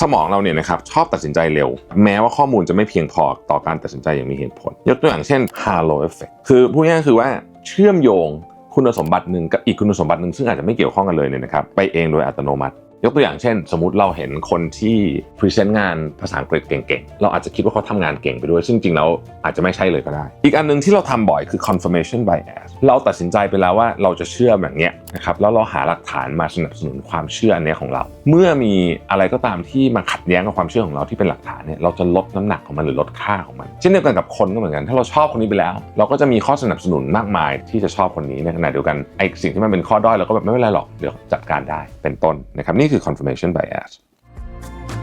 สมองเราเนี่ยนะครับชอบตัดสินใจเร็ว แม้ว่าข้อมูลจะไม่เพียงพอต่อการตัดสินใจอย่างมีเหตุผล ยกตัวอย่างเช่น halo effect คือพูดง่ายๆคือว่าเชื่อมโยงคุณสมบัติหนึ่งกับอีกคุณสมบัติหนึ่งซึ่งอาจจะไม่เกี่ยวข้องกันเลยเนี่ยนะครับไปเองโดยอัตโนมัติ ยกตัวอย่างเช่น สมมติเราเห็นคนที่พรีเซนต์งานภาษาอังกฤษเก่งๆ เราอาจจะคิดว่าเขาทำงานเก่งไปด้วย ซึ่งจริงแล้วอาจจะไม่ใช่เลยก็ได้ อีกอันหนึงที่เราทำบ่อยคือ confirmation bias เราตัดสินใจไปแล้วว่าเราจะเชื่อแบบเนี้ยนะครับแล้วเราหาหลักฐานมาสนับสนุนความเชื่ออันเนี้ยของเรา เมื่อมีอะไรก็ตามที่มาขัดแย้งกับความเชื่อของเราที่เป็นหลักฐานเนี่ยเราจะลดน้ำหนักของมันหรือลดค่าของมัน เช่นเดียวกันกับคนก็เหมือนกัน ถ้าเราชอบคนนี้ไปแล้ว เราก็จะมีข้อสนับสนุนมากมายที่จะชอบคนนี้ในขณะเดียวกันไอ้สิ่งที่มันเป็นข้อด้อยเราก็แบบไม่เป็นไรหรอกเดี๋ยวจัดการได้เป็นต้นนะครับนี่คือ confirmation bias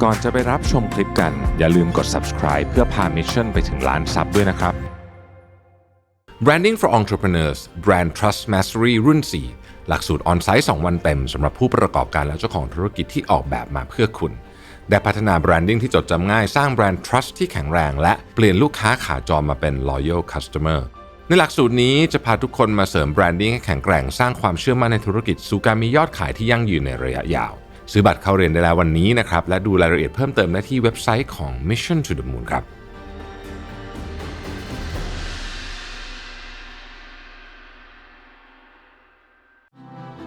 ก่อนจะไปรับชมคลิปกัน อย่าลืมกด subscribe เพื่อพา mission ไปถึงล้านซับด้วยนะครับ Branding for Entrepreneurs Brand Trust Mastery รุ่น 4 หลักสูตรออนไซต์ 2 วันเต็มสำหรับผู้ประกอบการและเจ้าของธุรกิจที่ออกแบบมาเพื่อคุณ ได้พัฒนา branding ที่จดจำง่าย สร้างแบรนด์ trust ที่แข็งแรง และเปลี่ยนลูกค้าขาจรมาเป็น loyal customer ในหลักสูตรนี้จะพาทุกคนมาเสริม branding ให้แข็งแกร่ง สร้างความเชื่อมั่นในธุรกิจสู่การมียอดขายที่ยั่งยืนในระยะยาว ซื้อบัตรเข้าเรียนได้แล้ววันนี้นะครับ และดูรายละเอียดเพิ่มเติมได้ที่เว็บไซต์ของ Mission to the Moon ครับ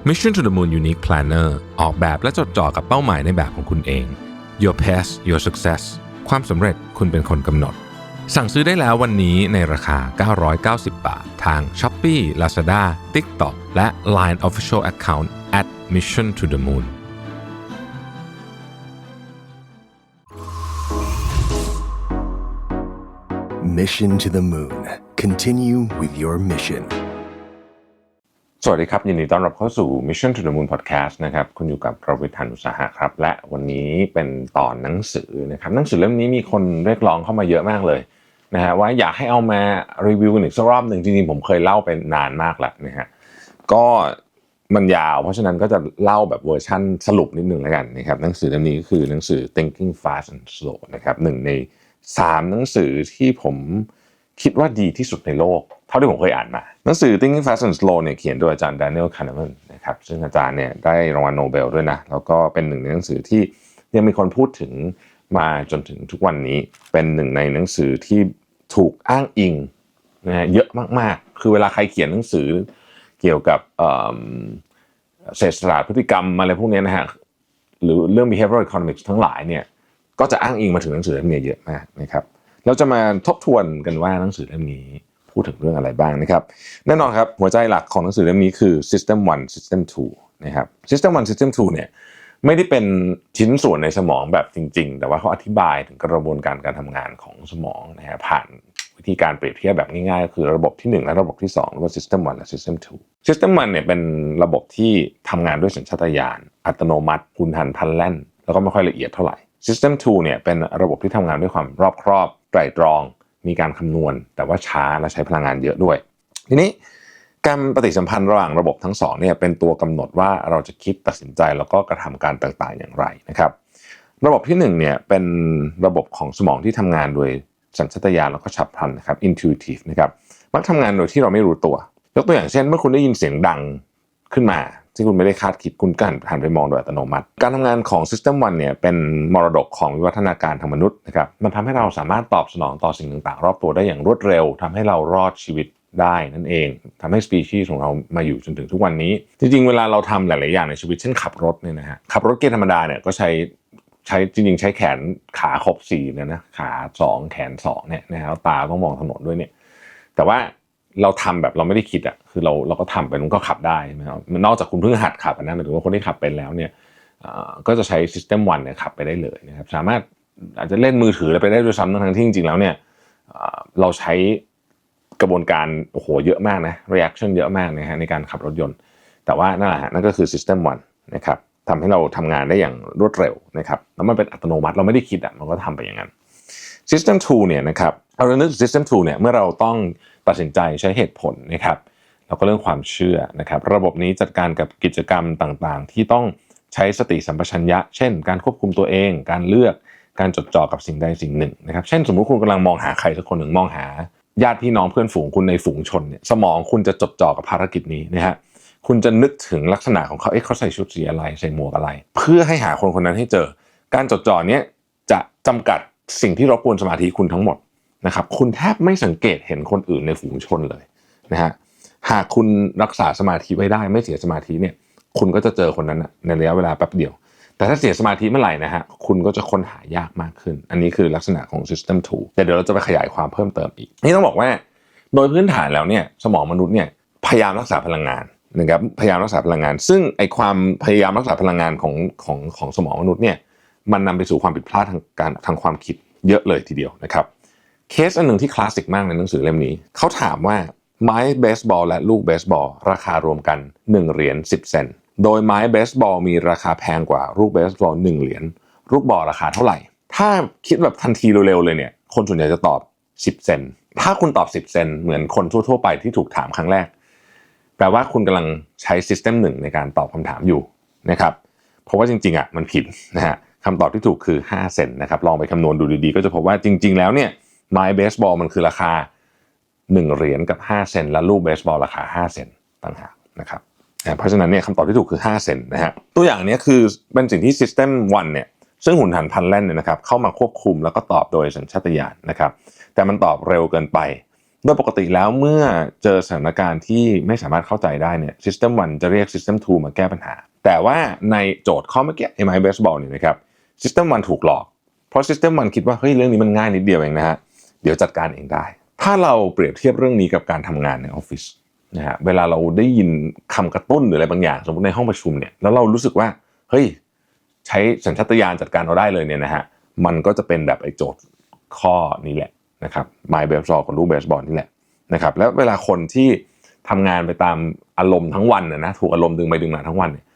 Mission to the Moon Unique Planner ออกแบบและจดจ่อกับเป้าหมายในแบบของคุณเอง Your Path Your Success ความสำเร็จคุณเป็นคนกำหนด สั่งซื้อได้แล้ววันนี้ในราคา 990 บาท ทาง Shopee Lazada TikTok และ Line Official Account at Mission to the Moon Mission to the Moon. Continue with your mission. สวัสดีครับ ยินดีต้อนรับเข้าสู่ Mission to the Moon Podcast นะครับ คุณอยู่กับประวิทยานุสาหะครับ และวันนี้เป็นตอนหนังสือนะครับหนังสือเล่มนี้มีคนเรียกร้องเข้ามาเยอะมากเลยนะฮะว่าอยากให้เอามารีวิวกันอีกสักรอบหนึ่งจริงๆผมเคยเล่าไปนานมากแล้วนะฮะก็มันยาว เพราะฉะนั้นก็จะเล่าแบบเวอร์ชั่นสรุปนิดนึงแล้วกันนะครับหนังสือเล่มนี้ก็คือหนังสือ Thinking Fast and Slow นะครับหนึ่งใน สามหนังสือที่ผมคิดว่าดีที่สุดในโลก เท่าที่ผมเคยอ่านมาหนังสือ Thinking Fast and Slow เนี่ยเขียนโดยอาจารย์ Daniel Kahneman นะครับซึ่งอาจารย์เนี่ยได้รางวัลโนเบลด้วยนะ แล้วก็เป็นหนึ่งในหนังสือที่ยังมีคนพูดถึงมาจนถึงทุกวันนี้เป็นหนึ่งในหนังสือที่ถูกอ้างอิงนะฮะเยอะมากๆ คือเวลาใครเขียนหนังสือเกี่ยวกับเศรษฐศาสตร์พฤติกรรมอะไรพวกเนี้ยนะฮะหรือเรื่อง behavioral economics ทั้งหลายเนี่ย ก็จะอ้างอิงมาถึงหนังสือเล่มนี้เยอะมากนะครับ เราจะมาทบทวนกันว่าหนังสือเล่มนี้พูดถึงเรื่องอะไรบ้างนะครับ แน่นอนครับหัวใจหลักของหนังสือเล่มนี้คือ system 1 system 2นะครับ system 1 system 2เนี่ยไม่ได้เป็นชิ้นส่วนในสมองแบบจริง ๆ แต่ว่าเขาอธิบายถึงกระบวนการการทำงานของสมองนะฮะผ่านวิธีการเปรียบเทียบแบบง่ายๆก็คือระบบที่ 1 และระบบที่2หรือว่า system 1 และ system 2 system 1เนี่ยเป็นระบบที่ทำงานด้วยสัญชาตญาณอัตโนมัติพุนหันพันแล่น แล้วก็ไม่ค่อยละเอียดเท่าไหร่ System 2เนี่ยเป็นระบบที่ทำงานด้วยความรอบครอบไตรตรอง มีการคำนวณ แต่ว่าช้าและใช้พลังงานเยอะด้วย ทีนี้การปฏิสัมพันธ์ระหว่างระบบทั้งสองเนี่ยเป็นตัวกำหนดว่าเราจะคิดตัดสินใจแล้วก็กระทำการต่างๆอย่างไรนะครับระบบที่หนึ่งเนี่ยเป็นระบบของสมองที่ทำงานโดยสัญชาตญาณแล้วก็ฉับพลันนะครับ intuitive นะครับมักทำงานโดยที่เราไม่รู้ตัว ยกตัวอย่างเช่น เมื่อคุณได้ยินเสียงดังขึ้นมา ที่คุณไม่ได้คาดคิดคุณก็หันหันไปมองโดยอัตโนมัติ การทำงานของ System 1เนี่ยเป็นมรดกของวิวัฒนาการทางมนุษย์นะครับมันทำให้เราสามารถตอบสนองต่อสิ่งต่างๆ รอบตัวได้อย่างรวดเร็วทำให้เรารอดชีวิตได้นั่นเองทำให้สปีชีส์ของเรามาอยู่จนถึงทุกวันนี้ จริงๆ เวลาเราทำหลายๆอย่างในชีวิตเช่นขับรถเนี่ยนะฮะขับรถเกียร์ธรรมดาเนี่ยก็ใช้ใช้จริงๆ ใช้แขนขาครบสี่เนี่ยนะขาสองแขนสองเนี่ยนะฮะตาต้องมองถนนด้วยเนี่ยแต่ว่า เราทำแบบเราไม่ได้คิดอะคือเราเราก็ทำไปมันก็ขับได้ใช่ไหมครับนอกจากคุณเพิ่งหัดขับนะหมายถึงว่าคนที่ขับเป็นแล้วเนี่ยก็จะใช้ System 1เนี่ยขับไปได้เลยนะครับสามารถอาจจะเล่นมือถือไรไปได้ด้วยซ้ำทั้งที่จริงๆแล้วเนี่ยเราใช้กระบวนการโอ้โหเยอะมากนะ reaction เยอะมากนะฮะในการขับรถยนต์ แต่ว่านั่นแหละฮะนั่นก็คือ System 1นะครับทำให้เราทำงานได้อย่างรวดเร็วนะครับแล้วมันเป็นอัตโนมัติเราไม่ได้คิดอะมันก็ทำไปอย่างนั้น System 2เนี่ยนะครับเราจะนึกถึง System 2เนี่ยเมื่อเราต้อง ตัดสินใจใช้เหตุผลนะครับแล้วก็เรื่องความเชื่อนะครับระบบนี้จัดการกับกิจกรรมต่างๆ ที่ต้องใช้สติสัมปชัญญะ เช่น การควบคุมตัวเอง การเลือกการจดจ่อกับสิ่งใดสิ่งหนึ่งนะครับเช่น สมมุติคุณกำลังมองหาใครสักคนหนึ่งมองหาญาติพี่น้องเพื่อนฝูงคุณในฝูงชนเนี่ยสมองคุณจะจดจ่อกับภารกิจนี้นะฮะคุณจะนึกถึงลักษณะของเขาเอ๊ะเขาใส่ชุดสีอะไรใส่หมวกอะไร เพื่อให้หาคนคนนั้นให้เจอ การจดจ่อเนี้ยจะจำกัดสิ่งที่รบกวนสมาธิคุณทั้งหมด นะครับคุณแทบไม่สังเกตเห็นคนอื่นในฝูงชนเลยนะฮะหากคุณรักษาสมาธิไว้ได้ไม่เสียสมาธิเนี่ยคุณก็จะเจอคนนั้นนะในระยะเวลาแป๊บเดียว แต่ถ้าเสียสมาธิเมื่อไหร่นะฮะคุณก็จะค้นหายากมากขึ้น อันนี้คือลักษณะของ System 2แต่เดี๋ยวเราจะไปขยายความเพิ่มเติมอีก นี่ต้องบอกว่า โดยพื้นฐานแล้วเนี่ยสมองมนุษย์เนี่ยพยายามรักษาพลังงานนะครับพยายามรักษาพลังงาน ซึ่งไอความพยายามรักษาพลังงานของของของสมองมนุษย์เนี่ยมันนำไปสู่ความผิดพลาดทางการทางความคิดเยอะเลยทีเดียวนะครับ เคสอันหนึ่งที่คลาสสิกมากในหนังสือเล่มนี้ เขาถามว่าไม้เบสบอลและลูกเบสบอลราคารวมกัน 1 เหรียญ10 เซนต์โดยไม้เบสบอลมีราคาแพงกว่าลูกเบสบอล1เหรียญลูกบอลราคาเท่าไหร่ ถ้าคิดแบบทันทีเร็วๆเลยเนี่ย คนส่วนใหญ่จะตอบ 10 เซนต์ถ้าคุณตอบ 10 เซนเหมือนคนทั่วๆไปที่ถูกถามครั้งแรก แปลว่าคุณกำลังใช้ซิสเต็มหนึ่งในการตอบคำถามอยู่นะครับเพราะว่าจริงๆอะมันผิดนะฮะคำตอบที่ถูกคือ 5 เซนนะครับลองไปคำนวณดูดีๆ ก็จะพบว่าจริง ๆ แล้วเนี่ย ไม้เบสบอลมันคือราคา 1 เหรียญกับ 5 เซนและลูกเบสบอลราคา 5 เซนต่างหากนะครับเพราะฉะนั้นเนี่ยคำตอบที่ถูกคือ 5 เซนนะฮะตัวอย่างนี้คือเป็นสิ่งที่ System 1เนี่ยซึ่งหุ่นหันพันแล่นเนี่ยนะครับเข้ามาควบคุมแล้วก็ตอบโดยสัญชาตญาณนะครับแต่มันตอบเร็วเกินไป โดยปกติแล้วเมื่อเจอสถานการณ์ที่ไม่สามารถเข้าใจได้เนี่ย System 1 จะเรียก System 2 มาแก้ปัญหา แต่ว่าในโจทย์ข้อเมื่อกี้ไอ้ไม้เบสบอลเนี่ยนะครับ System 1 ถูกหลอก เพราะ System 1 คิดว่าเฮ้ยเรื่องนี้มันง่ายนิดเดียวเองนะฮะ เดี๋ยวจัดการเองได้ ถ้าเราเปรียบเทียบเรื่องนี้กับการทำงานในออฟฟิศนะฮะเวลาเราได้ยินคำกระตุ้นหรืออะไรบางอย่าง สมมติในห้องประชุมเนี่ยแล้วเรารู้สึกว่าเฮ้ยใช้สัญชาตญาณจัดการเราได้เลยเนี่ยนะฮะมันก็จะเป็นแบบไอ้โจทย์ข้อนี้แหละนะครับไมเบสบอลกับลูกเบสบอลนี่แหละนะครับแล้วเวลาคนที่ทำงานไปตามอารมณ์ทั้งวันนะนะถูกอารมณ์ดึงไปดึงมาทั้งวันเนี่ย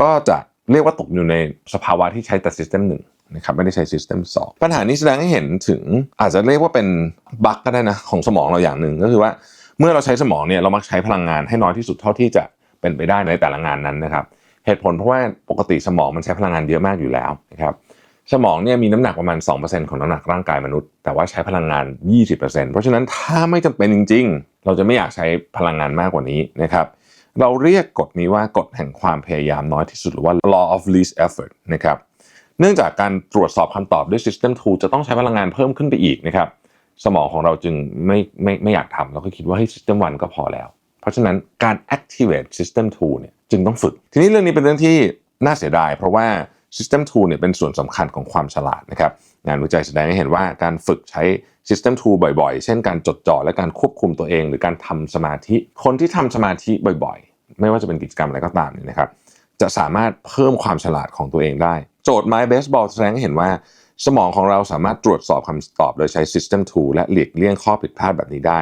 ก็จะเรียกว่าตกอยู่ในสภาวะที่ใช้แต่ System หนึ่ง นะครับไม่ได้ใช้ System 2 ปัญหานี้แสดงให้เห็นถึงอาจจะเรียกว่าเป็นบั๊กก็ได้นะของสมองเราอย่างหนึ่งก็คือว่าเมื่อเราใช้สมองเนี่ยเรามักใช้พลังงานให้น้อยที่สุดเท่าที่จะเป็นไปได้ในแต่ละงานนั้นนะครับเหตุผลเพราะว่าปกติสมองมันใช้พลังงานเยอะมากอยู่แล้วนะครับสมองเนี่ยมีน้ำหนักประมาณ 2%ของน้ำหนักร่างกายมนุษย์ แต่ว่าใช้พลังงาน 20%เพราะฉะนั้นถ้าไม่จำเป็นจริง ๆ เราจะไม่อยากใช้พลังงานมากกว่านี้นะครับเราเรียกกฎนี้ว่ากฎแห่งความพยายามน้อยที่สุดหรือว่า law of least effort นะครับ เนื่องจากการตรวจสอบคำตอบด้วย System 2 จะต้องใช้พลังงานเพิ่มขึ้นไปอีกนะครับ สมองของเราจึงไม่ไม่ไม่อยากทำเราก็คิดว่าให้ System 1 ก็พอแล้ว เพราะฉะนั้นการ activate System 2 เนี่ยจึงต้องฝึก ทีนี้เรื่องนี้เป็นเรื่องที่น่าเสียดาย เพราะว่า System 2 เนี่ยเป็นส่วนสำคัญของความฉลาดนะครับงานวิจัยแสดงให้เห็นว่าการฝึกใช้ System 2 บ่อยๆ เช่นการจดจ่อและการควบคุมตัวเอง หรือการทำสมาธิ คนที่ทำสมาธิบ่อยๆ ไม่ว่าจะเป็นกิจกรรมอะไรก็ตามเนี่ยนะครับ จะสามารถเพิ่มความฉลาดของตัวเองได้ โจทย์ไม้เบสบอลแสดงให้เห็นว่า สมองของเราสามารถตรวจสอบคำตอบโดยใช้ System 2 และหลีกเลี่ยงข้อผิดพลาดแบบนี้ได้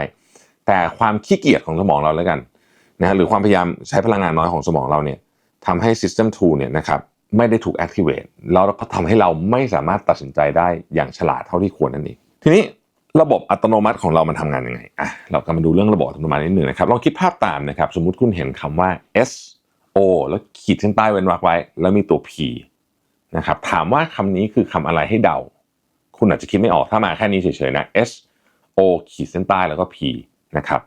แต่ความขี้เกียจของสมองเราแล้วกันนะฮะหรือความพยายามใช้พลังงานน้อยของสมองเราเนี่ยทำให้ System 2 เนี่ยนะครับไม่ได้ถูก activate แล้วก็ทำให้เราไม่สามารถตัดสินใจได้อย่างฉลาดเท่าที่ควรนั่นเองทีนี้ระบบอัตโนมัติของเรามันทำงานยังไงอะเราก็มาดูเรื่องระบบอัตโนมัตินิดหนึ่งนะครับลองคิดภาพตามนะครับ สมมุติคุณเห็นคำว่า S O แล้วขีดเส้นใต้เว้นวรรคไว้ แล้วมีตัว P นะครับถามว่าคำนี้คือคำอะไรให้เดา คุณอาจจะคิดไม่ออกถ้ามาแค่นี้เฉยๆนะ S O ขีดเส้นใต้แล้วก็ P นะครับ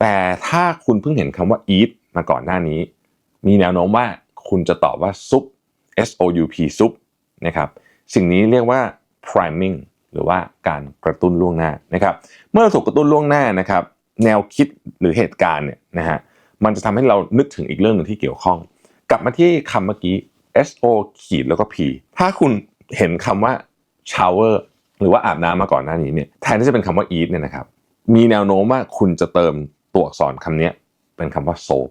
แต่ถ้าคุณเพิ่งเห็นคำว่า eat มาก่อนหน้านี้ มีแนวโน้มว่าคุณจะตอบว่าซุป S O U P ซุปนะครับสิ่งนี้เรียกว่า priming หรือว่าการกระตุ้นล่วงหน้านะครับ เมื่อเราถูกกระตุ้นล่วงหน้านะครับ แนวคิดหรือเหตุการณ์เนี่ยนะฮะ มันจะทำให้เรานึกถึงอีกเรื่องหนึ่งที่เกี่ยวข้อง กลับมาที่คำเมื่อกี้ S O ขีดแล้วก็ P ถ้าคุณเห็นคำว่า shower หรือว่าอาบน้ำมาก่อนหน้านี้เนี่ยแทนที่จะเป็นคำว่า eat เนี่ยนะครับมีแนวโน้มว่าคุณจะเติมตัวอักษรคำนี้เป็นคำว่า soap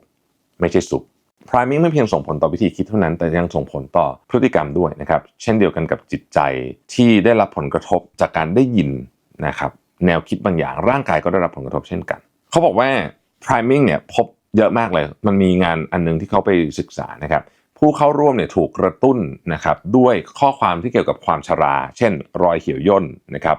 ไม่ใช่ซุป priming ไม่เพียงส่งผลต่อวิธีคิดเท่านั้น แต่ยังส่งผลต่อพฤติกรรมด้วยนะครับ เช่นเดียวกันกับจิตใจที่ได้รับผลกระทบจากการได้ยินนะครับ แนวคิดบางอย่างร่างกายก็ได้รับผลกระทบเช่นกัน เขาบอกว่า priming เนี่ยพบ เยอะมากเลย มันมีงานอันนึงที่เขาไปศึกษานะครับ ผู้เข้าร่วมเนี่ยถูกกระตุ้นนะครับด้วยข้อความที่เกี่ยวกับความชรา เช่น รอยเขียวย่นนะครับ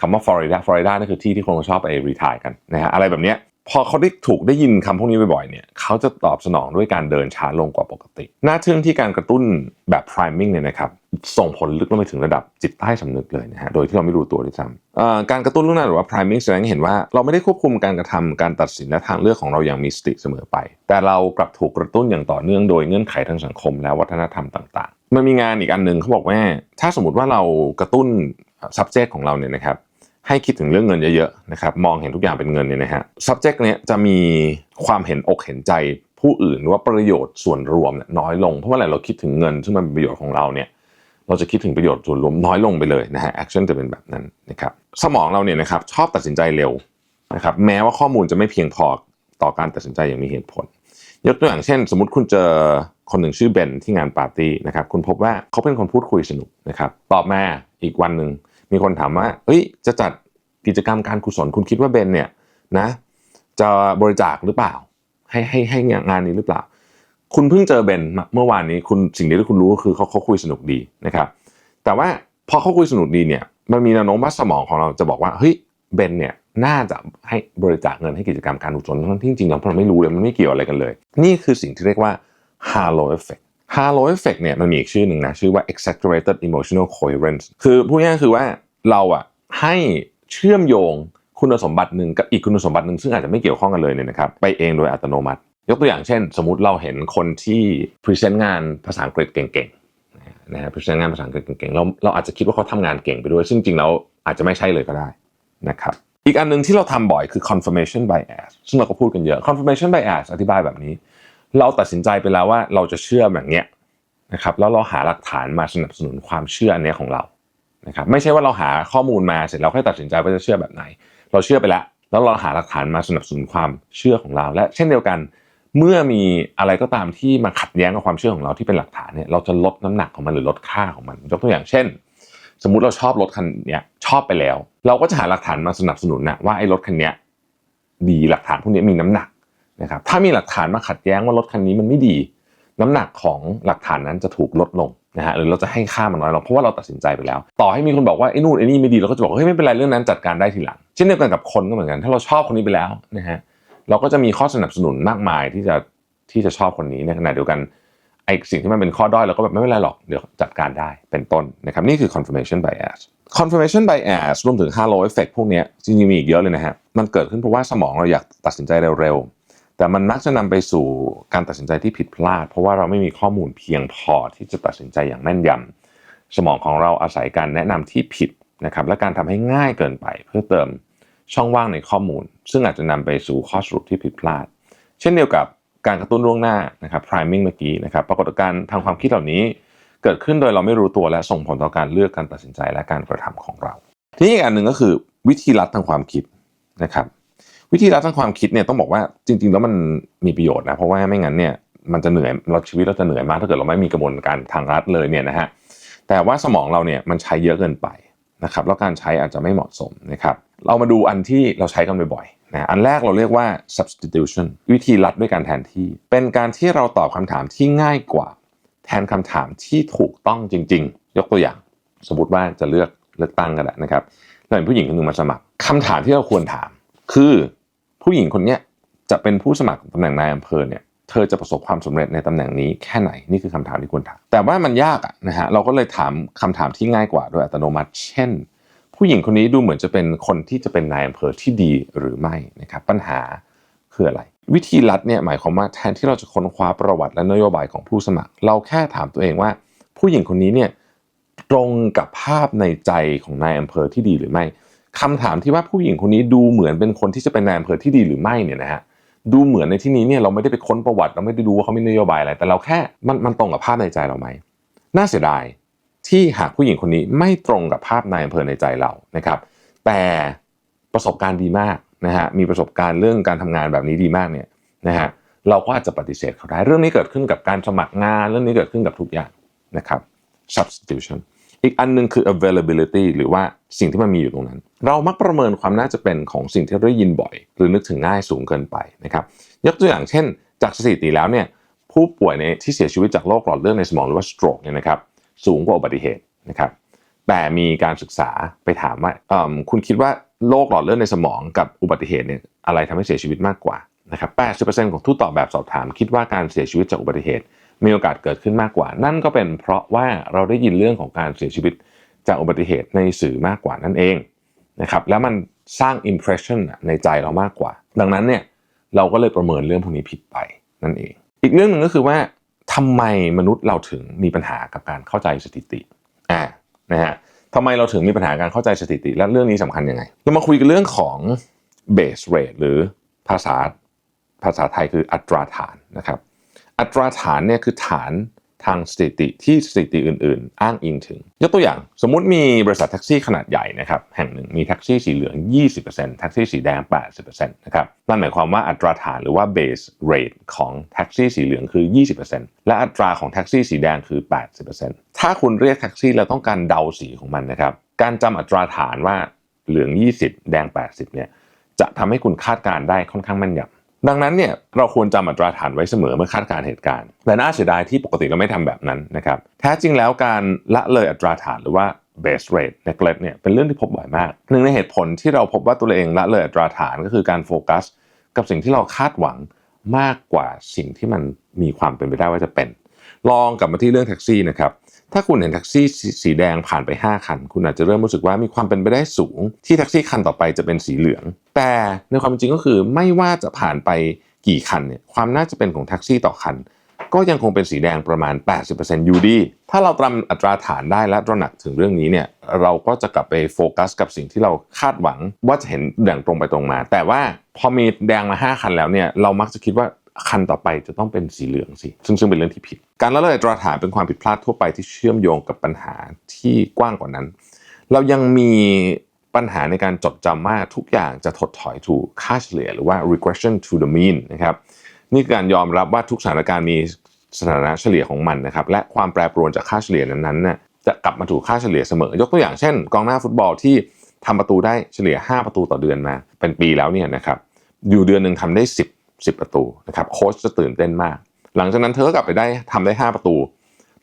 คำว่าฟลอริดาฟลอริดานี่คือที่ที่คนชอบไปรีทายกันนะฮะอะไรแบบเนี้ย พอเขาได้ถูกได้ยินคำพวกนี้บ่อยๆเนี่ยเขาจะตอบสนองด้วยการเดินช้าลงกว่าปกติ น่าทึ่งที่การกระตุ้นแบบ priming เนี่ยนะครับส่งผลลึกลงไปถึงระดับจิตใต้สำนึกเลยนะฮะโดยที่เราไม่รู้ตัวด้วยซ้ำการกระตุ้นล่วงหน้าหรือว่า priming แสดงให้เห็นว่าเราไม่ได้ควบคุมการกระทำการตัดสินและทางเลือกของเราอย่างมีสติเสมอไป แต่เรากลับถูกกระตุ้นอย่างต่อเนื่องโดยเงื่อนไขทางสังคม และวัฒนธรรมต่าง ๆ มันมีงานอีกอันหนึ่งเขาบอกว่า ถ้าสมมติว่าเรากระตุ้น subject ของเราเนี่ยนะครับ ให้คิดถึงเรื่องเงินเยอะๆนะครับมองเห็นทุกอย่างเป็นเงินเนี่ยนะฮะ subject เนี้ยจะมีความเห็นอกเห็นใจผู้อื่นหรือว่าประโยชน์ส่วนรวมเนี่ยน้อยลงเพราะว่าอะไรเราคิดถึงเงินซึ่งมันเป็นประโยชน์ของเราเนี่ยเราจะคิดถึงประโยชน์ส่วนรวมน้อยลงไปเลยนะฮะ action จะเป็นแบบนั้นนะครับสมองเราเนี่ยนะครับชอบตัดสินใจเร็วนะครับแม้ว่าข้อมูลจะไม่เพียงพอต่อการตัดสินใจอย่างมีเหตุผล ยกตัวอย่างเช่น สมมติคุณเจอคนหนึ่งชื่อเบนที่งานปาร์ตี้นะครับคุณพบว่าเขาเป็นคนพูดคุยสนุกนะครับตอบมาอีกวันหนึ่ง มีคนถามว่าเฮ้ยจะจัดกิจกรรมการกุศลคุณคิดว่าเบนเนี่ยนะจะบริจาคหรือเปล่า ให้ให้ให้งานนี้หรือเปล่า คุณเพิ่งเจอเบนเมื่อวานนี้คุณสิ่งที่คุณรู้ก็คือเขาเขาคุยสนุกดีนะครับ แต่ว่าพอเขาคุยสนุกดีเนี่ยมันมีแนวโน้มว่าสมองของเราจะบอกว่าเฮ้ยเบนเนี่ยน่าจะให้บริจาคเงินให้กิจกรรมการกุศลทั้งที่จริงๆแล้วเราไม่รู้เลยมันไม่เกี่ยวอะไรกันเลย นี่คือสิ่งที่เรียกว่า halo effect halo effect เนี่ยมันมีอีกชื่อหนึ่งนะ ชื่อว่า exaggerated emotional coherence คือพูดง่ายๆคือว่าเราอะให้เชื่อมโยงคุณสมบัติหนึ่งกับอีกคุณสมบัติหนึ่งซึ่งอาจจะไม่เกี่ยวข้องกันเลยเนี่ยนะครับไปเองโดยอัตโนมัติ ยกตัวอย่างเช่น สมมติเราเห็นคนที่พรีเซนต์งานภาษาอังกฤษเก่งๆนะฮะพรีเซนต์งานภาษาอังกฤษเก่งๆเราเราอาจจะคิดว่าเขาทำงานเก่งไปด้วย ซึ่งจริงแล้วอาจจะไม่ใช่เลยก็ได้นะครับอีกอันหนึ่งที่เราทำบ่อยคือ confirmation bias ซึ่งเราก็พูดกันเยอะ confirmation bias อธิบายแบบนี้ เราตัดสินใจไปแล้วว่าเราจะเชื่อแบบเนี้ยนะครับแล้วเราหาหลักฐานมาสนับสนุนความเชื่ออันเนี้ยของเรานะครับไม่ใช่ว่าเราหาข้อมูลมาเสร็จแล้วค่อยตัดสินใจว่าจะเชื่อแบบไหน เราเชื่อไปแล้วแล้วเราหาหลักฐานมาสนับสนุนความเชื่อของเรา และเช่นเดียวกัน เมื่อมีอะไรก็ตามที่มาขัดแย้งกับความเชื่อของเราที่เป็นหลักฐานเนี่ยเราจะลดน้ำหนักของมันหรือลดค่าของมัน ยกตัวอย่างเช่น สมมุติเราชอบรถคันเนี้ยชอบไปแล้ว เราก็จะหาหลักฐานมาสนับสนุนนะว่าไอ้รถคันเนี้ยดีหลักฐานพวกนี้มีน้ำหนัก นะครับถ้ามีหลักฐานมาขัดแย้งว่ารถคันนี้มันไม่ดี น้ำหนักของหลักฐานนั้นจะถูกลดลงนะฮะหรือเราจะให้ค่ามันน้อยลงเพราะว่าเราตัดสินใจไปแล้ว ต่อให้มีคนบอกว่าไอ้นู่นไอ้นี่ไม่ดีเราก็จะบอกเฮ้ยไม่เป็นไรเรื่องนั้นจัดการได้ทีหลังเช่นเดียวกันกับคนก็เหมือนกัน ถ้าเราชอบคนนี้ไปแล้วนะฮะเราก็จะมีข้อสนับสนุนมากมายที่จะที่จะชอบคนนี้ในขณะเดียวกันไอ้สิ่งที่มันเป็นข้อด้อยเราก็แบบไม่เป็นไรหรอกเดี๋ยวจัดการได้เป็นต้นนะครับนี่คือ confirmation bias confirmation bias รวมถึง halo effect พวกนี้จริงๆมีอีกเยอะเลยนะฮะมันเกิดขึ้นเพราะว่าสมองเราอยากตัดสินใจเร็วๆ แต่มันมักจะนำไปสู่การตัดสินใจที่ผิดพลาด เพราะว่าเราไม่มีข้อมูลเพียงพอที่จะตัดสินใจอย่างแม่นยำสมองของเราอาศัยการแนะนำที่ผิดนะครับและการทำให้ง่ายเกินไปเพื่อเติมช่องว่างในข้อมูล ซึ่งอาจจะนำไปสู่ข้อสรุปที่ผิดพลาด เช่นเดียวกับการกระตุ้นล่วงหน้านะครับ priming เมื่อกี้นะครับ ปรากฏการณ์ทางความคิดเหล่านี้เกิดขึ้นโดยเราไม่รู้ตัวและส่งผลต่อการเลือกการตัดสินใจและการกระทำของเรา ทีนี้อีกอันหนึ่งก็คือวิธีลัดทางความคิดนะครับ วิธีลัดทางความคิดเนี่ยต้องบอกว่าจริง ๆ แล้วมันมีประโยชน์นะเพราะว่าไม่งั้นเนี่ยมันจะเหนื่อยเราชีวิตเราจะเหนื่อยมากถ้าเกิดเราไม่มีกระบวนการทางลัดเลยเนี่ยนะฮะแต่ว่าสมองเราเนี่ยมันใช้เยอะเกินไปนะครับแล้วการใช้อาจจะไม่เหมาะสมนะครับเรามาดูอันที่เราใช้กันบ่อยๆนะอันแรกเราเรียกว่า substitution วิธีลัดด้วยการแทนที่ เป็นการที่เราตอบคำถามที่ง่ายกว่า แทนคำถามที่ถูกต้องจริง ๆ ยกตัวอย่าง สมมติว่าจะเลือกเลือกตั้งกันแหละนะครับเราเห็นผู้หญิงคนหนึ่งมาสมัครคำถามที่เราควรถาม คือ ผู้หญิงคนเนี้ยจะเป็นผู้สมัครตำแหน่งนายอำเภอเนี่ยเธอจะประสบความสำเร็จในตำแหน่งนี้แค่ไหนนี่คือคำถามที่ควรถามแต่ว่ามันยากอะนะฮะเราก็เลยถามคำถามที่ง่ายกว่าโดยอัตโนมัติ เช่น ผู้หญิงคนนี้ดูเหมือนจะเป็นคนที่จะเป็นนายอำเภอที่ดีหรือไม่นะครับปัญหาคืออะไร วิธีลัดเนี่ยหมายความว่าแทนที่เราจะค้นคว้าประวัติและนโยบายของผู้สมัคร เราแค่ถามตัวเองว่า ผู้หญิงคนนี้เนี่ยตรงกับภาพในใจของนายอำเภอที่ดีหรือไม่ คำถามที่ว่าผู้หญิงคนนี้ดูเหมือนเป็นคนที่จะเป็นนายอำเภอที่ดีหรือไม่เนี่ยนะฮะดูเหมือนในที่นี้เนี่ยเราไม่ได้ไปค้นประวัติเราไม่ได้ดูว่าเขามีนโยบายอะไร แต่เราแค่มันมันตรงกับภาพในใจเราไหมน่าเสียดายที่หากผู้หญิงคนนี้ไม่ตรงกับภาพนายอำเภอในใจเรานะครับ แต่ประสบการณ์ดีมากนะฮะมีประสบการณ์เรื่องการทำงานแบบนี้ดีมากเนี่ยนะฮะเราก็อาจจะปฏิเสธเขาได้เรื่องนี้เกิดขึ้นกับการสมัครงาน เรื่องนี้เกิดขึ้นกับทุกอย่างนะครับ substitution อีกอันหนึงคือ availability หรือว่าสิ่งที่มันมีอยู่ตรงนั้น เรามักประเมินความน่าจะเป็นของสิ่งที่เราได้ยินบ่อย หรือนึกถึงง่ายสูงเกินไปนะครับยกตัวอย่างเช่น จากสถิติแล้วเนี่ยผู้ป่วยในที่เสียชีวิตจากโรคหลอดเลือดในสมองหรือว่า stroke เนี่ยนะครับสูงกว่าอุบัติเหตุนะครับแต่มีการศึกษาไปถามว่าคุณคิดว่าโรคหลอดเลือดในสมองกับอุบัติเหตุเนี่ยอะไรทำให้เสียชีวิตมากกว่านะครับ80%ของผู้ตอบแบบสอบถาม คิดว่าการเสียชีวิตจากอุบัติเหตุ มีโอกาสเกิดขึ้นมากกว่า นั่นก็เป็นเพราะว่าเราได้ยินเรื่องของการเสียชีวิตจากอุบัติเหตุในสื่อมากกว่านั่นเองนะครับแล้วมันสร้าง impression ในใจเรามากกว่า ดังนั้นเนี่ยเราก็เลยประเมินเรื่องพวกนี้ผิดไปนั่นเอง อีกเรื่องหนึ่งก็คือว่าทำไมมนุษย์เราถึงมีปัญหากับการเข้าใจสถิติอ่านะฮะทำไมเราถึงมีปัญหาการเข้าใจสถิติ และเรื่องนี้สำคัญยังไงเรามาคุยกันเรื่องของ base rate หรือภาษาภาษาไทยคืออัตราฐานนะครับ อัตราฐานเนี่ยคือฐานทางสถิติที่สถิติอื่นๆ อ้างอิงถึง ยกตัวอย่างสมมุติมีบริษัทแท็กซี่ขนาดใหญ่นะครับแห่งหนึ่งมีแท็กซี่สีเหลือง 20%แท็กซี่สีแดง 80%นะครับนั่นหมายความว่าอัตราฐานหรือว่า base rate ของแท็กซี่สีเหลืองคือ 20%และอัตราของแท็กซี่สีแดงคือ 80%ถ้าคุณเรียกแท็กซี่แล้วต้องการเดาสีของมันนะครับการจำอัตราฐานว่าเหลือง 20 แดง 80เนี่ยจะทำให้คุณคาดการณ์ได้ค่อนข้างแม่นยำ ดังนั้นเนี่ยเราควรจำอัตราฐานไว้เสมอเมื่อคาดการเหตุการณ์แต่น่าเสียดายที่ปกติเราไม่ทำแบบนั้นนะครับแท้จริงแล้วการละเลยอัตราฐานหรือว่า base rate neglect เนี่ยเป็นเรื่องที่พบบ่อยมากหนึ่งในเหตุผลที่เราพบว่าตัวเองละเลยอัตราฐานก็คือการโฟกัส กับสิ่งที่เราคาดหวังมากกว่าสิ่งที่มันมีความเป็นไปได้ว่าจะเป็น ลองกลับมาที่เรื่องแท็กซี่นะครับ ถ้าคุณเห็นแท็กซี่สีแดงผ่านไป 5 คัน คุณอาจจะเริ่มรู้สึกว่ามีความเป็นไปได้สูง ที่แท็กซี่คันต่อไปจะเป็นสีเหลือง แต่ในความเป็นจริงก็คือไม่ว่าจะผ่านไปกี่คันเนี่ยความน่าจะเป็นของแท็กซี่ต่อคัน ก็ยังคงเป็นสีแดงประมาณ 80%อยู่ดีถ้าเราตรำอัตราฐานได้และตระหนักถึงเรื่องนี้เนี่ยเราก็จะกลับไปโฟกัสกับสิ่งที่เราคาดหวังว่าจะเห็นอย่างตรงไปตรงมา แต่ว่าพอมีแดงมา 5 คันแล้วเนี่ยเรามักจะคิดว่า คันต่อไปจะต้องเป็นสีเหลืองสิ ซึ่งซึ่งเป็นเรื่องที่ผิด การละเลยอัตราฐานเป็นความผิดพลาดทั่วไปที่เชื่อมโยงกับปัญหาที่กว้างกว่านั้น เรายังมีปัญหาในการจดจำว่าทุกอย่างจะถดถอยถูกค่าเฉลี่ยหรือว่า regression to the mean นะครับ นี่คือการยอมรับว่าทุกสถานการณ์มีสถานะเฉลี่ยของมันนะครับ และความแปรปรวนจากค่าเฉลี่ยนั้นๆน่ะจะกลับมาถูกค่าเฉลี่ยเสมอ ยกตัวอย่างเช่น กองหน้าฟุตบอลที่ทำประตูได้เฉลี่ย 5 ประตูต่อเดือนมา เป็นปีแล้วเนี่ยนะครับ อยู่เดือนหนึ่งทำได้ 10 10 ประตูนะครับโค้ชจะตื่นเต้นมาก หลังจากนั้นเธอก็กลับไปได้ทำได้ 5 ประตู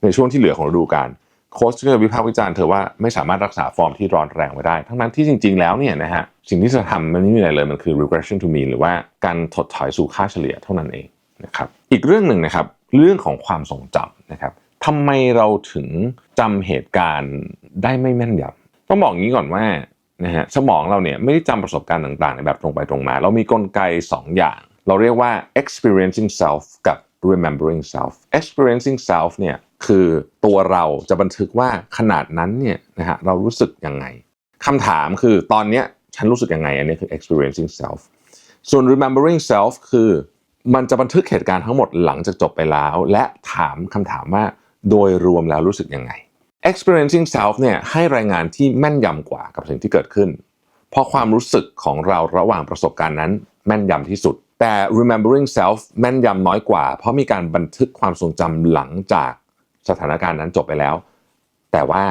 ในช่วงที่เหลือของฤดูกาลโค้ชก็จะวิพากษ์วิจารณ์เธอว่าไม่สามารถรักษาฟอร์มที่ร้อนแรงไว้ได้ ทั้งนั้นที่จริงๆแล้วเนี่ยนะฮะสิ่งที่จะทำมันไม่มีอะไรเลยมันคือ regression to mean หรือว่าการถดถอยสู่ค่าเฉลี่ยเท่านั้นเองนะครับอีกเรื่องหนึ่งนะครับเรื่องของความทรงจำนะครับทำไมเราถึงจำเหตุการณ์ได้ไม่แม่นยำต้องบอกงี้ก่อนว่านะฮะสมองเราเนี่ยไม่ได้จำประสบการณ์ต่างๆในแบบตรงไปตรงมา เรามีกลไก 2 อย่าง เราเรียกว่า experiencing self กับ remembering self experiencing self เนี่ยคือตัวเราจะบันทึกว่าขนาดนั้นเนี่ยนะฮะเรารู้สึกยังไงคำถามคือตอนเนี้ยฉันรู้สึกยังไง อันนี้คือ experiencing self ส่วน remembering self คือมันจะบันทึกเหตุการณ์ทั้งหมดหลังจากจบไปแล้ว และถามคำถามว่าโดยรวมแล้วรู้สึกยังไง experiencing self เนี่ยให้รายงานที่แม่นยำกว่ากับสิ่งที่เกิดขึ้น เพราะความรู้สึกของเราระหว่างประสบการณ์นั้นแม่นยำที่สุด แต่ remembering self แม่นยำน้อยกว่า เพราะมีการบันทึกความทรงจำหลังจากสถานการณ์นั้นจบไปแล้ว แต่ว่า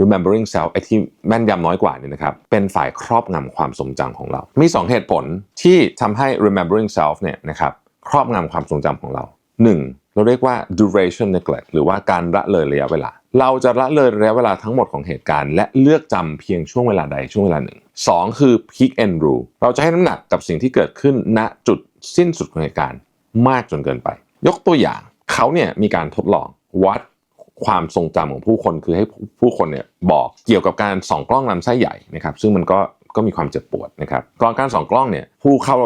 remembering self ไอ้ที่แม่นยำน้อยกว่านี่นะครับเป็นฝ่ายครอบงำความทรงจำของเรา มี 2 เหตุผลที่ทำให้ remembering self เนี่ยนะครับครอบงำความทรงจำของเรา 1. เราเรียกว่า duration neglect หรือว่าการละเลยระยะเวลา เราจะละเลยระยะเวลาทั้งหมดของเหตุการณ์ และเลือกจำเพียงช่วงเวลาใดช่วงเวลาหนึ่ง 2. คือ peak and rule เราจะให้น้ำหนักกับสิ่งที่เกิดขึ้นณจุดสิ้นสุดของเหตุการณ์มากจนเกินไป ยกตัวอย่างเขาเนี่ยมีการทดลองวัดความทรงจำของผู้คนคือให้ผู้คนเนี่ยบอกเกี่ยวกับการส่องกล้องลำไส้ใหญ่นะครับซึ่งมันก็ก็มีความเจ็บปวดนะครับก่อนการส่องกล้องเนี่ยผู้เข้า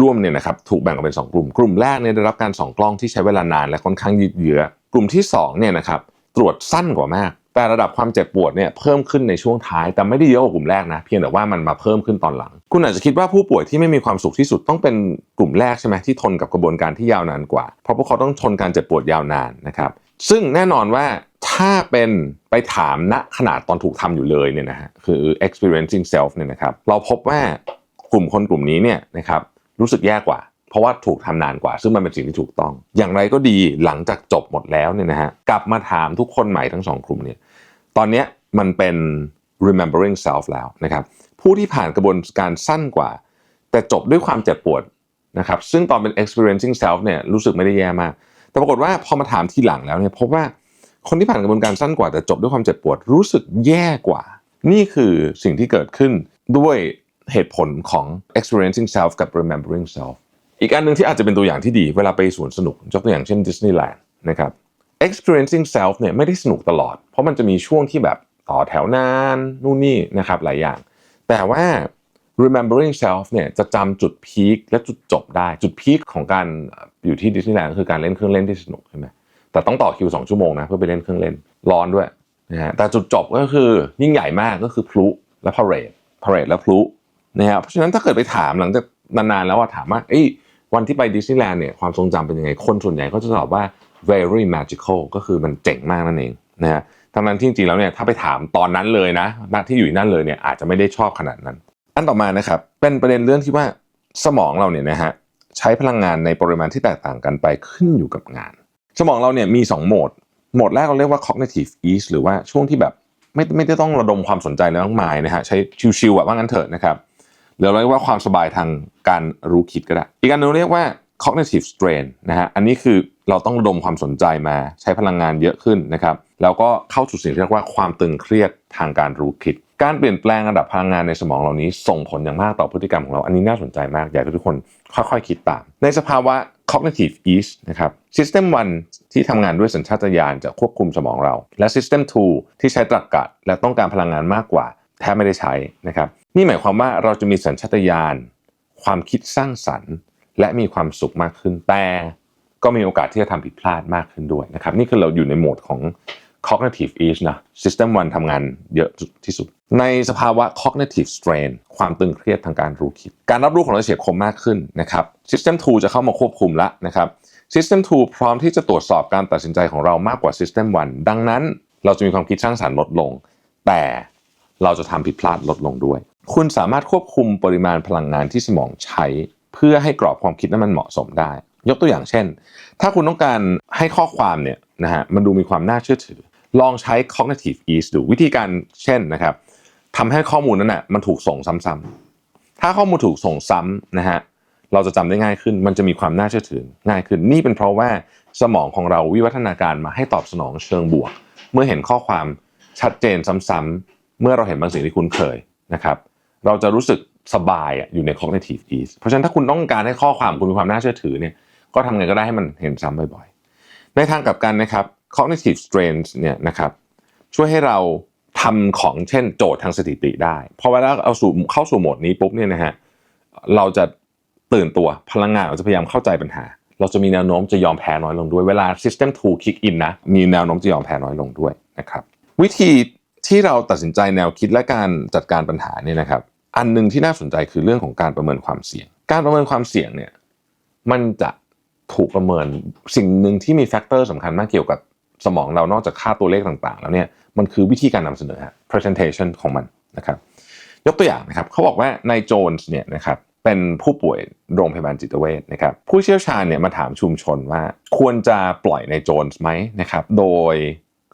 ร่วมเนี่ยนะครับถูกแบ่งออกเป็น 2 กลุ่ม กลุ่มแรกเนี่ยได้รับการส่องกล้องที่ใช้เวลานานและค่อนข้างยืดเยื้อกลุ่มที่2เนี่ยนะครับตรวจสั้นกว่ามาก แต่ระดับความเจ็บปวดเนี่ยเพิ่มขึ้นในช่วงท้าย แต่ไม่ได้เยอะกว่ากลุ่มแรกนะ เพียงแต่ว่ามันมาเพิ่มขึ้นตอนหลัง คุณอาจจะคิดว่าผู้ป่วยที่ไม่มีความสุขที่สุดต้องเป็นกลุ่มแรกใช่ไหมที่ทนกับกระบวนการที่ยาวนานกว่า เพราะพวกเขาต้องทนการเจ็บปวดยาวนานนะครับ ซึ่งแน่นอนว่าถ้าเป็นไปถามณขนาดตอนถูกทำอยู่เลยเนี่ยนะฮะคือ experiencing self เนี่ยนะครับเราพบว่ากลุ่มคนกลุ่มนี้เนี่ยนะครับรู้สึกแย่กว่า เพราะว่าถูกทำนานกว่า ซึ่งมันเป็นสิ่งที่ถูกต้อง อย่างไรก็ดีหลังจากจบหมดแล้วเนี่ยนะฮะกลับมาถามทุกคนใหม่ทั้งสองกลุ่มเนี่ยตอนนี้มันเป็น remembering self แล้วนะครับผู้ที่ผ่านกระบวนการสั้นกว่า แต่จบด้วยความเจ็บปวดนะครับซึ่งตอนเป็น experiencing self เนี่ยรู้สึกไม่ได้แย่มาก แต่ปรากฏว่าพอมาถามทีหลังแล้วเนี่ยพบว่าคนที่ผ่านกระบวนการสั้นกว่าแต่จบด้วยความเจ็บปวดรู้สึกแย่กว่า นี่คือสิ่งที่เกิดขึ้นด้วยเหตุผลของ experiencing self กับ remembering self อีกอันหนึ่งที่อาจจะเป็นตัวอย่างที่ดีเวลาไปสวนสนุกยกตัวอย่างเช่นดิสนีย์แลนด์นะครับ experiencing self เนี่ยไม่ได้สนุกตลอด เพราะมันจะมีช่วงที่แบบต่อแถวนานนู่นนี่นะครับหลายอย่าง แต่ว่า remembering self เนี่ยจะจำจุดพีคและจุดจบได้ จุดพีคของการอยู่ที่ดิสนีย์แลนด์คือการเล่นเครื่องเล่นที่สนุกใช่ไหมแต่ต้องต่อคิว 2 ชั่วโมงนะเพื่อไปเล่นเครื่องเล่นร้อนด้วยนะฮะแต่จุดจบก็คือยิ่งใหญ่มากก็คือพลุและพาเรดพาเรดและพลุนะครับเพราะฉะนั้นถ้าเกิดไปถามหลังจากนานๆแล้วว่าถามว่าเอ้ วันที่ไปดิสนีย์แลนด์เนี่ยความทรงจำเป็นยังไง คนส่วนใหญ่ก็จะตอบว่า very magical ก็คือมันเจ๋งมากนั่นเองนะฮะทั้งนั้นที่จริงแล้วเนี่ยถ้าไปถามตอนนั้นเลยนะณที่อยู่นั่นเลยเนี่ยอาจจะไม่ได้ชอบขนาดนั้น อันต่อมานะครับเป็นประเด็นเรื่องที่ว่าสมองเราเนี่ยนะฮะใช้พลังงานในปริมาณที่แตกต่างกันไปขึ้นอยู่กับงาน สมองเราเนี่ยมี 2 โหมด โหมดแรกเราเรียกว่า cognitive ease หรือว่าช่วงที่แบบไม่ไม่ได้ต้องระดมความสนใจแล้วมากมายนะฮะใช้ชิวๆอะว่างั้นเถอะนะครับ เราเรียกว่าความสบายทางการรู้คิดก็ได้ อีกอันหนึงเรียกว่า cognitive strain นะฮะ อันนี้คือเราต้องดมความสนใจมาใช้พลังงานเยอะขึ้นนะครับ แล้วก็เข้าสู่สิ่งที่เรียกว่าความตึงเครียดทางการรู้คิด การเปลี่ยนแปลงระดับพลังงานในสมองเหล่านี้ส่งผลอย่างมากต่อพฤติกรรมของเรา อันนี้น่าสนใจมาก อยากให้ทุกคนค่อยๆ คิดตาม ในสภาวะ cognitive ease นะครับ system 1 ที่ทำงานด้วยสัญชาตญาณจะควบคุมสมองเรา และ system 2 ที่ใช้ตรรกะและต้องการพลังงานมากกว่า แทบไม่ได้ใช้นะครับ นี่หมายความว่าเราจะมีสัญชาตญาณความคิดสร้างสรรค์ และมีความสุขมากขึ้นแต่ก็มีโอกาสที่จะทำผิดพลาดมากขึ้นด้วยนะครับ นี่คือเราอยู่ในโหมดของ cognitive ease นะ system 1ทำงานเยอะที่สุด ในสภาวะ cognitive strain ความตึงเครียดทางการรู้คิด การรับรู้ของเราเฉียบคมมากขึ้นนะครับ system 2 จะเข้ามาควบคุมละนะครับ system 2 พร้อมที่จะตรวจสอบการตัดสินใจของเรามากกว่า system 1 ดังนั้นเราจะมีความคิดสร้างสรรค์ลดลง แต่ เราจะทำผิดพลาดลดลงด้วย คุณสามารถควบคุมปริมาณพลังงานที่สมองใช้ เพื่อให้กรอบความคิดนั้นมันเหมาะสมได้ ยกตัวอย่างเช่น ถ้าคุณต้องการให้ข้อความเนี่ยนะฮะมันดูมีความน่าเชื่อถือ ลองใช้ cognitive ease ดูวิธีการเช่นนะครับทำให้ข้อมูลนั้นนะ่ะมันถูกส่งซ้ำๆถ้าข้อมูลถูกส่งซ้ำนะฮะเราจะจำได้ง่ายขึ้น มันจะมีความน่าเชื่อถือง่ายขึ้น นี่เป็นเพราะว่าสมองของเราวิวัฒนาการมาให้ตอบสนองเชิงบวก เมื่อเห็นข้อความชัดเจนซ้ำๆ เมื่อเราเห็นบางสิ่งที่คุ้นเคยนะครับ เราจะรู้สึกสบายอยู่ใน cognitive ease เพราะฉะนั้นถ้าคุณต้องการให้ข้อความคุณมีความน่าเชื่อถือเนี่ยก็ทำไงก็ได้ให้มันเห็นซ้ำบ่อยๆ ในทางกลับกันนะครับ cognitive strains เนี่ยนะครับช่วยให้เราทำของเช่นโจทย์ทางสถิติได้พอเวลาเอาสู่เข้าสู่โหมดนี้ปุ๊บเนี่ยนะฮะเราจะตื่นตัวพลังงานเราจะพยายามเข้าใจปัญหา เราจะมีแนวโน้มจะยอมแพ้น้อยลงด้วยเวลา system 2 kick in นะมีแนวโน้มจะยอมแพ้น้อยลงด้วยนะครับวิธี ที่เราตัดสินใจแนวคิดและการจัดการปัญหาเนี่ยนะครับ อันหนึ่งที่น่าสนใจคือเรื่องของการประเมินความเสี่ยง การประเมินความเสี่ยงเนี่ยมันจะถูกประเมินสิ่งหนึ่งที่มีแฟกเตอร์สำคัญมากเกี่ยวกับสมองเรานอกจากค่าตัวเลขต่างๆ แล้วเนี่ยมันคือวิธีการนำเสนอฮะ presentation ของมันนะครับ ยกตัวอย่างนะครับเขาบอกว่านายโจนส์เนี่ยนะครับเป็นผู้ป่วยโรงพยาบาลจิตเวชนะครับผู้เชี่ยวชาญเนี่ยมาถามชุมชนว่าควรจะปล่อยนายโจนส์ไหมนะครับโดย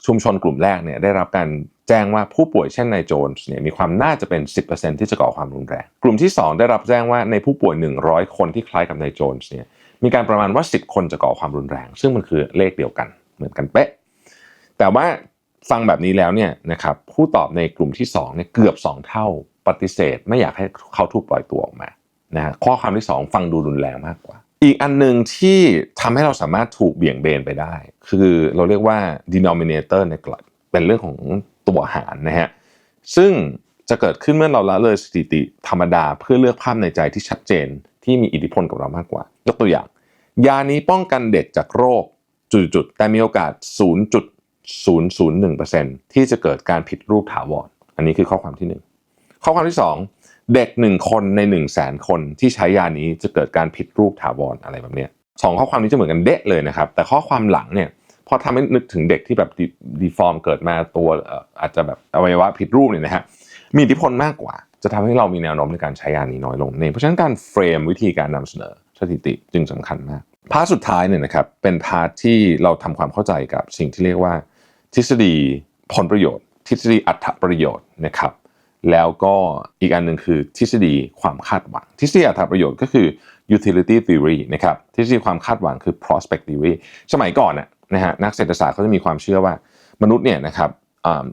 ชุมชนกลุ่มแรกเนี่ยได้รับการแจ้งว่าผู้ป่วยเช่นนายโจนส์เนี่ยมีความน่าจะเป็น 10%ที่จะก่อความรุนแรง กลุ่มที่ 2 ได้รับแจ้งว่าในผู้ป่วย 100 คนที่คล้ายกับนายโจนส์เนี่ยมีการประมาณว่า 10 คนจะก่อความรุนแรง ซึ่งมันคือเลขเดียวกันเหมือนกันเป๊ะ แต่ว่าฟังแบบนี้แล้วเนี่ยนะครับผู้ตอบในกลุ่มที่2เนี่ยเกือบ 2 เท่าปฏิเสธ ไม่อยากให้เขาถูกปล่อยตัวออกมานะข้อความที่ 2 ฟังดูรุนแรงมากกว่า อีกอันหนึ่งที่ทำให้เราสามารถถูกเบี่ยงเบนไปได้ คือเราเรียกว่า denominator neglect เป็นเรื่องของตัวหารนะฮะซึ่งจะเกิดขึ้นเมื่อเราละเลยสถิติธรรมดาเพื่อเลือกภาพในใจที่ชัดเจนที่มีอิทธิพลกับเรามากกว่า ยกตัวอย่าง ยานี้ป้องกันเด็กจากโรคจุดๆแต่มีโอกาส 0.001%ที่จะเกิดการผิดรูปถาวรอันนี้คือข้อความที่ 1 ข้อความที่ 2 เด็ก1คนใน1 0 0 0 0แสนคนที่ใช้ยานี้จะเกิดการผิดรูปถาวรอะไรแบบนี้สองข้อความนี้จะเหมือนกันเดะเลยนะครับ แต่ข้อความหลังเนี่ยพอทำให้นึกถึงเด็กที่แบบดีฟอร์มเกิดมาตัวอาจจะแบบอวัยวะผิดรูปเนี่ยนะฮะมีอิทธิพลมากกว่า จะทำให้เรามีแนวโน้มในการใช้ยานี้น้อยลงเนั่นเพราะฉะนั้นการเฟรมวิธีการนำเสนอสถิติจึงสำคัญมากพาร์ทสุดท้ายเนี่ยนะครับเป็นพาร์ทที่เราทำความเข้าใจกับสิ่งที่เรียกว่า ทฤษฎีผลประโยชน์ ทฤษฎีอัตประโยชน์นะครับ แล้วก็อีกอันหนึ่งคือทฤษฎีความคาดหวัง ทฤษฎีอัตประโยชน์ก็คือ utility theory นะครับทฤษฎีความคาดหวังคือ prospect theory สมัยก่อนน่ะนะฮะนักเศรษฐศาสตร์เขาจะมีความเชื่อว่ามนุษย์เนี่ยนะครับ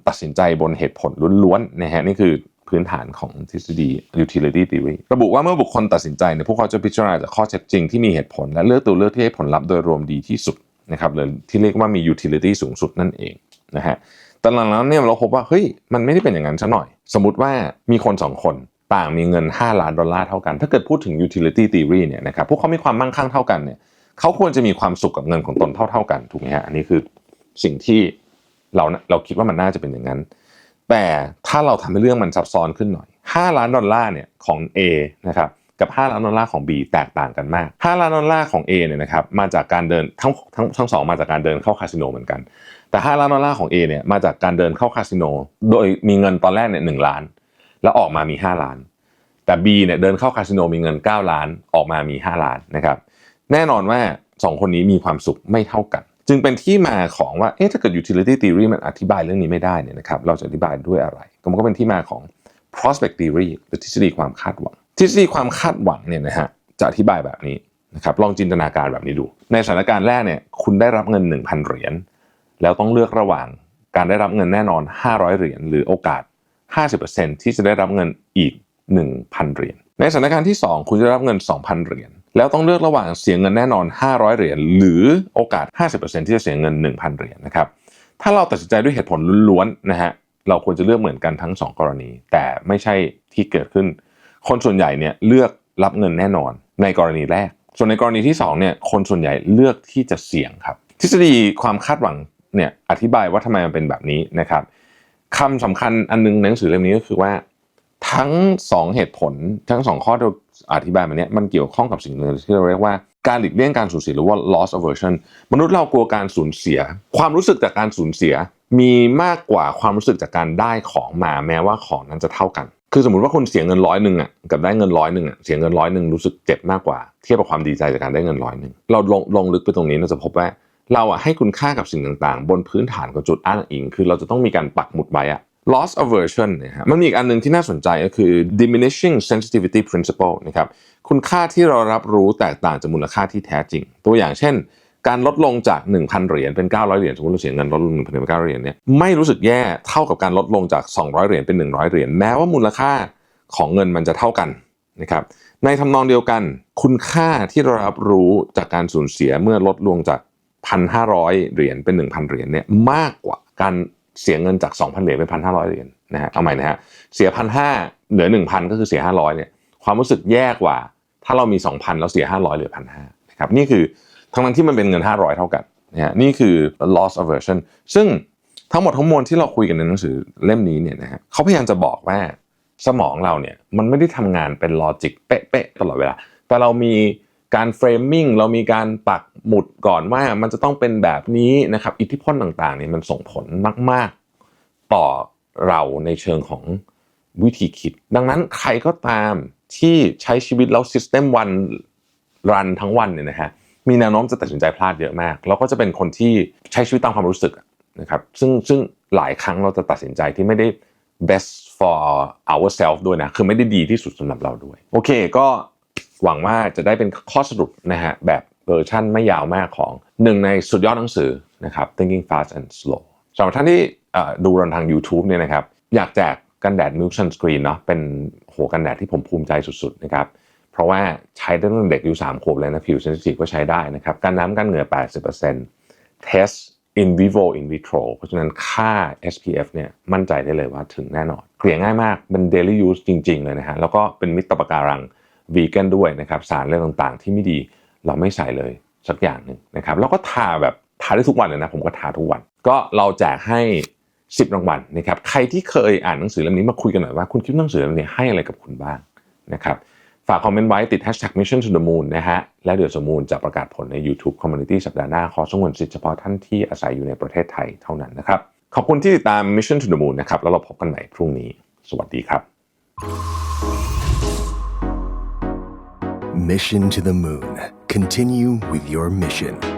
ตัดสินใจบนเหตุผลล้วนๆนะฮะนี่คือพื้นฐานของทฤษฎี utility theory ระบุว่าเมื่อบุคคลตัดสินใจเนี่ยพวกเขาจะพิจารณาจากข้อเท็จจริงที่มีเหตุผล และเลือกตัวเลือกที่ให้ผลลัพธ์โดยรวมดีที่สุดนะครับหรือที่เรียกว่ามี utility สูงสุดนั่นเองนะฮะ แต่หลังๆเนี่ยเราพบว่าเฮ้ยมันไม่ได้เป็นอย่างนั้นซะหน่อย สมมติว่ามีคนสองคนต่างมีเงิน 5 ล้านดอลลาร์เท่ากัน ถ้าเกิดพูดถึง utility theory เนี่ยนะครับพวกเขามีความมั่งคั่งเท่ากันเนี่ยเขาควรจะมีความสุขกับเงินของตนเท่า ๆกันถูกไหมฮะอันนี้คือสิ่งที่เราเราคิดว่ามันน่าจะเป็นอย่างนั้น แต่ถ้าเราทำให้เรื่องมันซับซ้อนขึ้นหน่อย 5 ล้านดอลลาร์เนี่ยของ A นะครับกับ 5 ล้านดอลลาร์ของ B แตกต่างกันมาก 5 ล้านดอลลาร์ของ A เนี่ยนะครับมาจากการเดินทั้งทั้งทั้งสองมาจากการเดินเข้าคาสิโนเหมือนกัน แต่5ล้านดอลลาร์ของ A เนี่ยมาจากการเดินเข้าคาสิโน โดยมีเงินตอนแรกเนี่ยหล้าน แล้วออกมามี 5 ล้าน แต่ B เนี่ยเดินเข้าคาสิโนมีเงิน 9 ล้านออกมามี 5 ล้านนะครับแน่นอนว่า 2 คนนี้มีความสุขไม่เท่ากัน จึงเป็นที่มาของว่าเอ๊ะถ้าเกิด utility theory มันอธิบายเรื่องนี้ไม่ได้เนี่ยนะครับเราจะอธิบายด้วยอะไรก็มันก็เป็นที่มาของ prospect theory หรือทฤษฎีความคาดหวัง ทฤษฎีความคาดหวังเนี่ยนะฮะจะอธิบายแบบนี้นะครับลองจินตนาการแบบนี้ดู ในสถานการณ์แรกเนี่ยคุณได้รับเงิน 1,000 เหรียญ แล้วต้องเลือกระหว่างการได้รับเงินแน่นอน 500 เหรียญหรือโอกาส 50%ที่จะได้รับเงินอีก 1,000 เหรียญในสถานการณ์ที่ 2 คุณจะรับเงิน 2,000 เหรียญแล้วต้องเลือกระหว่างเสียเงินแน่นอน 500 เหรียญหรือโอกาส 50%ที่จะเสียเงิน 1,000 เหรียญนะครับถ้าเราตัดสินใจด้วยเหตุผลล้วนๆนะฮะเราควรจะเลือกเหมือนกันทั้ง 2 กรณี แต่ไม่ใช่ที่เกิดขึ้น คนส่วนใหญ่เนี่ยเลือกรับเงินแน่นอน ในกรณีแรก ส่วนในกรณีที่2เนี่ยคนส่วนใหญ่เลือกที่จะเสี่ยงครับทฤษฎีความคาดหวัง เนี่ยอธิบายว่าทำไมมันเป็นแบบนี้นะครับคำสำคัญอันนึงในหนังสือเล่มนี้ก็คือว่า ทั้ง 2 เหตุผลทั้ง 2 ข้อที่อธิบายมาเนี้ยมันเกี่ยวข้องกับสิ่งหนึ่งที่เราเรียกว่าการหลีกเลี่ยงการสูญเสียหรือว่า loss aversion มนุษย์เรากลัวการสูญเสีย ความรู้สึกจากการสูญเสีย มีมากกว่าความรู้สึกจากการได้ของมาแม้ว่าของนั้นจะเท่ากัน คือสมมติว่าคุณเสียเงินร้อยหนึ่งอะกับได้เงินร้อยหนึ่งอะเสียเงินร้อยหนึ่งรู้สึกเจ็บมากกว่า เทียบกับความดีใจจากการได้เงินร้อยหนึ่งเราลงลงลึกไปตรงนี้เราจะพบว่า เราอะให้คุณค่ากับสิ่งต่างๆ บนพื้นฐานของจุดอ้างอิง คือเราจะต้องมีการปักหมุดไว้อะ loss aversion เนี่ยฮะมันมีอีกอันหนึ่งที่น่าสนใจก็คือ diminishing sensitivity principle นะครับคุณค่าที่เรารับรู้แตกต่างจากมูลค่าที่แท้จริง ตัวอย่างเช่น การลดลงจาก 1,000 เหรียญเป็น 900 เหรียญสมมติเราเสียเงินลดลง1,000เป็น900เหรียญเนี่ยไม่รู้สึกแย่เท่ากับการลดลงจาก 200 เหรียญเป็น 100 เหรียญแม้ว่ามูลค่าของเงินมันจะเท่ากันนะครับในทำนองเดียวกัน คุณค่าที่เรารับรู้จากการสูญเสียเมื่อลดลงจาก 1,500 เหรียญเป็น 1,000 เหรียญเนี่ยมากกว่าการเสียเงินจาก 2,000 เหรียญเป็น 1,500 เหรียญนะฮะเอาใหม่นะฮะเสีย 1,500 เหลือ 1,000 ก็คือเสีย 500 เนี่ยความรู้สึกแย่กว่า ถ้าเรามี 2,000 แล้วเสีย 500 เหลือ 1,500นะครับนี่คือทั้งนั้นที่มันเป็นเงิน 500 เท่ากันนะฮะนี่คือ loss aversion ซึ่งทั้งหมดทั้งมวลที่เราคุยกันในหนังสือเล่มนี้เนี่ยนะฮะเขาพยายามจะบอกว่าสมองเราเนี่ยมันไม่ได้ทำงานเป็นลอจิกเป๊ะๆตลอดเวลา แต่เรามี การเฟรมมิ่งเรามีการปักหมุดก่อนว่ามันจะต้องเป็นแบบนี้นะครับ อิทธิพลต่างๆเนี่ยมันส่งผลมาก ๆ ต่อเราในเชิงของวิธีคิด ดังนั้นใครก็ตามที่ใช้ชีวิตแล้ว System วันรันทั้งวันเนี่ยนะฮะมีแนวโน้มจะตัดสินใจพลาดเยอะมาก แล้วก็จะเป็นคนที่ใช้ชีวิตตามความรู้สึกนะครับซึ่งซึ่งหลายครั้งเราจะตัดสินใจที่ไม่ได้ best for ourselves ด้วยนะ คือไม่ได้ดีที่สุดสำหรับเราด้วย โอเค ก็ หวังว่าจะได้เป็นข้อสรุปนะฮะแบบเวอร์ชั่นไม่ยาวมากของหนึ่งในสุดยอดหนังสือนะครับ Thinking Fast and Slow สำหรับท่านที่ดูเราทาง YouTube เนี่ยนะครับอยากแจกกันแดด Milk Sunscreen เนาะเป็นหัวกันแดดที่ผมภูมิใจสุดๆนะครับเพราะว่าใช้ตั้งแต่เด็กอยู่3ขวบเลยนะผิวเซนซิทีฟก็ใช้ได้นะครับกันน้ำกันเหงื่อ 80% test in vivo in vitro เพราะฉะนั้นค่า SPF เนี่ยมั่นใจได้เลยว่าถึงแน่นอน เกลี่ยง่ายมากเป็น daily use จริง ๆ เลยนะฮะแล้วก็เป็นมิตรต่อปะการัง วีแกนด้วยนะครับสารอะไรต่างๆ ที่ไม่ดีเราไม่ใส่เลยสักอย่างหนึ่งนะครับแล้วก็ทาแบบทาได้ทุกวันเลยนะผมก็ทาทุกวัน ก็เราแจกให้ 10 รางวัลนะครับใครที่เคยอ่านหนังสือเล่มนี้มาคุยกันหน่อยว่าคุณคิดหนังสือเล่มนี้ให้อะไรกับคุณบ้างนะครับฝากคอมเมนต์ไว้ติด hashtag mission to the moon นะฮะ และเดี๋ยวสมูลจะประกาศผลใน YouTube Community สัปดาห์หน้า ขอสงวนสิทธิ์เฉพาะท่านที่อาศัยอยู่ในประเทศไทยเท่านั้นนะครับ ขอบคุณที่ติดตาม Mission to the Moon นะครับ แล้วเราพบกันใหม่พรุ่งนี้ สวัสดีครับ Mission to the Moon. Continue with your mission.